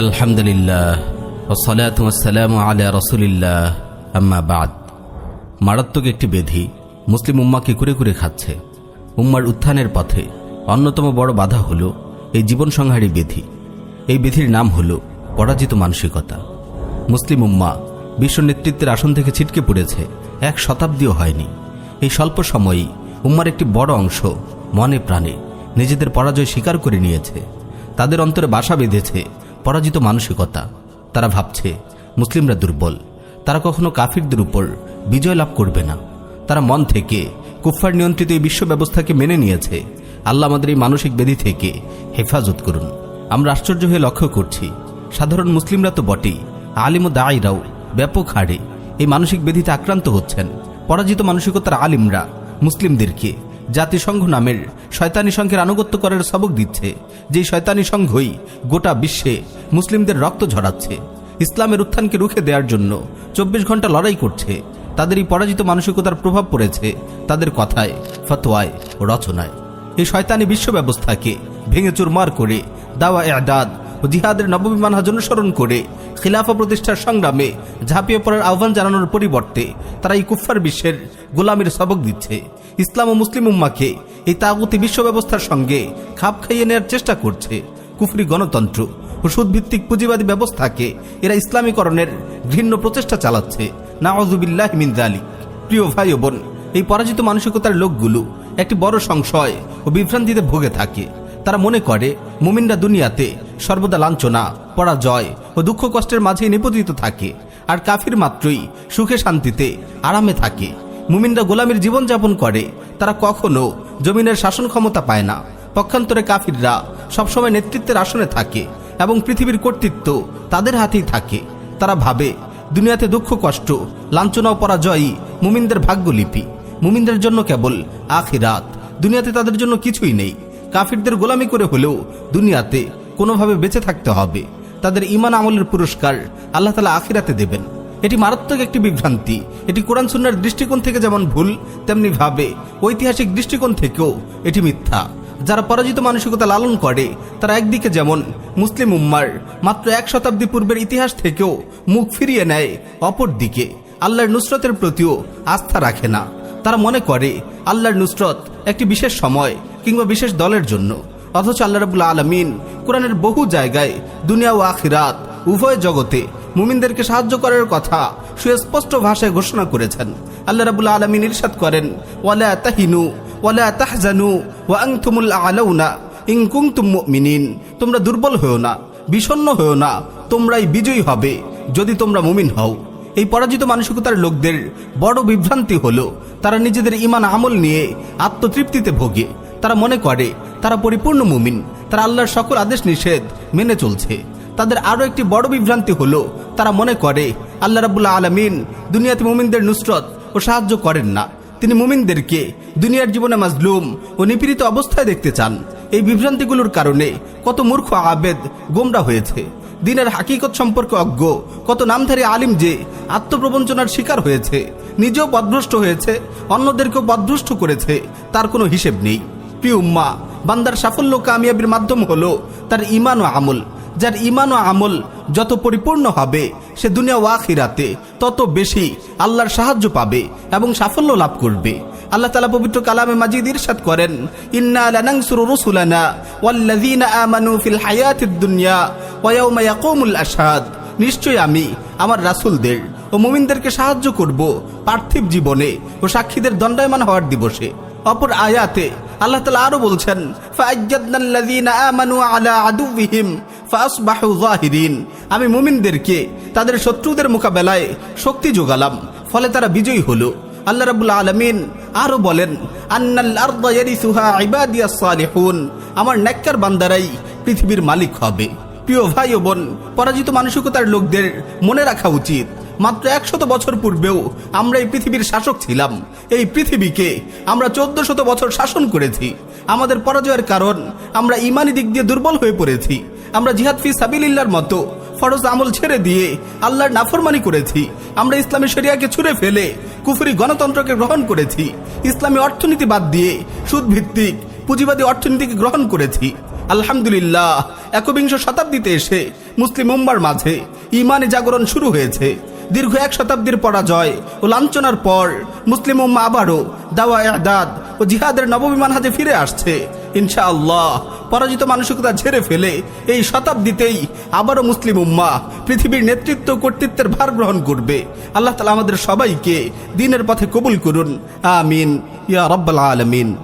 আলহামদুলিল্লাহ আম্মা বাদ। মারাত্মক একটি বেধি মুসলিম উম্মাকে কুরে কুরে খাচ্ছে। উম্মার উত্থানের পথে অন্যতম বড় বাধা হল এই জীবন সংহারী বেধি। এই বেধির নাম হল পরাজিত মানসিকতা। মুসলিম উম্মা বিশ্ব নেতৃত্বের আসন থেকে ছিটকে পড়েছে, এক শতাব্দীও হয়নি। এই স্বল্প সময়েই উম্মার একটি বড় অংশ মনে প্রাণে নিজেদের পরাজয় স্বীকার করে নিয়েছে। তাদের অন্তরে বাসা বেঁধেছে পরাজিত মানসিকতা। তারা ভাবছে, মুসলিমরা দুর্বল। তারা কখনো কাফিরদের উপর বিজয় লাভ করবে না। তারা মন থেকে, কুফফার নিয়ন্ত্রিত এই বিশ্ব ব্যবস্থাকে মেনে নিয়েছে। আল্লাহ আমাদের এই মানসিক বেদি থেকে হেফাজত করুন। আমরা আশ্চর্য হয়ে লক্ষ্য করছি, সাধারণ মুসলিমরা তো বটেই। আলিম ও দায়রাও ব্যাপক হারে এই মানসিক বেধিতে আক্রান্ত হচ্ছেন। পরাজিত মানসিকতার আলিমরা মুসলিমদেরকে জাতিসংঘ নামের শয়তানি সংঘের আনুগত্য করার সবক দিচ্ছে। যেই শয়তানি সংঘই গোটা বিশ্বে মুসলিমদের রক্ত ঝরাচ্ছে। ইসলামের উত্থানকে রুখে দেওয়ার জন্য চব্বিশ ঘণ্টা লড়াই করছে। তাদের এই পরাজিত মানসিকতার প্রভাব পড়েছে তাদের কথায়, ফতোয়ায় ও রচনায়। এই শয়তানি বিশ্ব ব্যবস্থাকে ভেঙে চুরমার করে দাওয়া এদাদ ও জিহাদের নবমী মানহাজ অনুসরণ করে খিলাফা প্রতিষ্ঠার সংগ্রামে ঝাঁপিয়ে পড়ার আহ্বান জানানোর পরিবর্তে তারা এই কুফফার বিশ্বের গোলামের সবক দিচ্ছে। ইসলাম ও মুসলিম উম্মাকে এই তাগুতি বিশ্ব ব্যবস্থার সঙ্গে খাপ খাইয়ে নেওয়ার চেষ্টা করছে কুফরি গণতন্ত্র। ও সুদভিত্তিক পুঁজিবাদী ব্যবস্থাকে এরা ইসলামীকরণের ঘৃণ্য প্রচেষ্টা চালাচ্ছে। নাওয়াজুবিল্লাহ মিন জালিক প্রিয় ভাই বোন, এই পরাজিত মানসিকতার লোকগুলো একটি বড় সংশয় ও বিভ্রান্তিতে ভোগে থাকে। তারা মনে করে, মুমিনরা দুনিয়াতে সর্বদা লাঞ্ছনা, পরাজয় ও দুঃখ কষ্টের মাঝে নিপতিত থাকে আর কাফির মাত্রই সুখে শান্তিতে আরামে থাকে। মুমিনরা গোলামের জীবনযাপন করে, তারা কখনো জমিনের শাসন ক্ষমতা পায় না। পক্ষান্তরে কাফিররা সবসময় নেতৃত্বের আসনে থাকে এবং পৃথিবীর কর্তৃত্ব তাদের হাতেই থাকে। তারা ভাবে, দুনিয়াতে দুঃখ, কষ্ট, লাঞ্ছনা পরাজয়ই মুমিনদের ভাগ্যলিপি। মুমিনদের জন্য কেবল আখিরাত। দুনিয়াতে তাদের জন্য কিছুই নেই। কাফিরদের গোলামি করে হলেও দুনিয়াতে কোনোভাবে বেঁচে থাকতে হবে। তাদের ইমান আমলের পুরস্কার আল্লাহ তালা আখিরাতে দেবেন। এটি মারাত্মক একটি বিভ্রান্তি। এটি কোরআন সুন্নার দৃষ্টিকোণ থেকে যেমন ভুল, তেমনি ভাবে। ঐতিহাসিক দৃষ্টিকোণ থেকেও এটি মিথ্যা। যারা পরাজিত মানসিকতা লালন করে, তারা একদিকে যেমন মুসলিম উম্মার, মাত্র এক শতাব্দী পূর্বের ইতিহাস থেকেও মুখ ফিরিয়ে নেয়, অপরদিকে আল্লাহর নুসরতের প্রতিও আস্থা রাখে না। তারা মনে করে, আল্লাহর নুসরত একটি বিশেষ সময় কিংবা বিশেষ দলের জন্য। অথচ আল্লাহ রাবুল্লা আলমিন কোরআনের বহু জায়গায় দুনিয়া ও আখিরাত, উভয় জগতে মুমিনদেরকে সাহায্য করার কথা সুস্পষ্ট ভাষায় ঘোষণা করেছেন। আল্লাহ রাবুল্লা আলমিন ইরশাদ করেন, ওয়ালা তাহিনু, ওয়ালা তাহজানু, ওয়া আনতুমুল আলাউনা, ইন কুনতুম মুমিনিন, তোমরা দুর্বল হও না, বিষণ্ণ হও না, তোমরাই বিজয়ী হবে যদি তোমরা মুমিন হও। এই পরাজিত মানসিকতার লোকদের বড় বিভ্রান্তি হলো। তারা নিজেদের ইমান আমল নিয়ে আত্মতৃপ্তিতে ভোগে। তারা মনে করে, তারা পরিপূর্ণ মুমিন। তারা আল্লাহর সকল আদেশ নিষেধ মেনে চলছে। তাদের আরও একটি বড় বিভ্রান্তি হলো তারা মনে করে, আল্লাহ রাবুল্লাহ আলমিন দুনিয়াতে মুমিনদের নুসরত ও সাহায্য করেন না। তিনি মুমিনদেরকে দুনিয়ার জীবনে মাজলুম ও নিপীড়িত অবস্থায় দেখতে চান। এই বিভ্রান্তিগুলোর কারণে কত মূর্খ আবেদ গোমরা হয়েছে। দিনের হাকিকত সম্পর্কে অজ্ঞ, কত নামধারী আলিম যে আত্মপ্রবঞ্চনার শিকার হয়েছে, নিজেও পদভ্রষ্ট হয়েছে, অন্যদেরকেও পদভ্রষ্ট করেছে, তার কোনো হিসেব নেই। প্রিয় উম্মা, বান্দার সাফল্য কামিয়াবির মাধ্যম হলো তার ইমান ও আমল। যার ইমান ও আমল যত পরিপূর্ণ হবে সে দুনিয়া ওয়াখিরাতে তত বেশি আল্লাহর সাহায্য পাবে এবং সাফল্য লাভ করবে। আল্লাহ তালা পবিত্র কালামে মাজিদ ইরশাদ করেন, ইন্না দুনিয়া ওয়া নিশ্চয় আমি আমার রাসূলদের ও মুমিনদেরকে সাহায্য করব পার্থিব জীবনে ও সাক্ষীদের দণ্ডায়মান হওয়ার দিবসে। অপর আয়াতে আল্লাহ তালা আরও বলছেন আমি মুমিনদেরকে, তাদের শত্রুদের মোকাবেলায় শক্তি যোগালাম, ফলে তারা বিজয়ী হলো। আল্লাহ রাব্বুল আলামিন আরও বলেন আমার নেককার বান্দারাই পৃথিবীর মালিক হবে। প্রিয় ভাই বোন, পরাজিত মানসিকতার লোকদের মনে রাখা উচিত। মাত্র একশত বছর পূর্বেও আমরা এই পৃথিবীর শাসক ছিলাম। এই পৃথিবীকে আমরা চোদ্দ শত বছর শাসন করেছি। আমাদের পরাজয়ের কারণ, আমরা ইমানি দিক দিয়ে দুর্বল হয়ে পড়েছি। আমরা জিহাদ ফি সাবিলিল্লার মতো ফরজ আমল ছেড়ে দিয়ে আল্লাহর নাফরমানি করেছি। আমরা ইসলামী শরিয়াকে ছুঁড়ে ফেলে কুফুরি গণতন্ত্রকে গ্রহণ করেছি। ইসলামী অর্থনীতি বাদ দিয়ে সুদ ভিত্তিক পুঁজিবাদী অর্থনীতিকে গ্রহণ করেছি। আলহামদুলিল্লাহ, একবিংশ শতাব্দীতে এসে মুসলিম উম্মার মাঝে ইমানে জাগরণ শুরু হয়েছে। দীর্ঘ এক শতাব্দীর পরাজয় ও লাঞ্ছনার পর মুসলিম উম্মা আবারও দাওয়া এদাদ ও জিহাদের নববিমান হাতে ফিরে আসছে। ইনশাআল্লাহ পরাজিত মানসিকতা ঝেড়ে ফেলে এই শতাব্দীতেই আবারও মুসলিম উম্মা পৃথিবীর নেতৃত্ব কর্তৃত্বের ভার গ্রহণ করবে। আল্লাহ তালা আমাদের সবাইকে দিনের পথে কবুল করুন। আমিন। ইয়া রব্বাল আলমিন।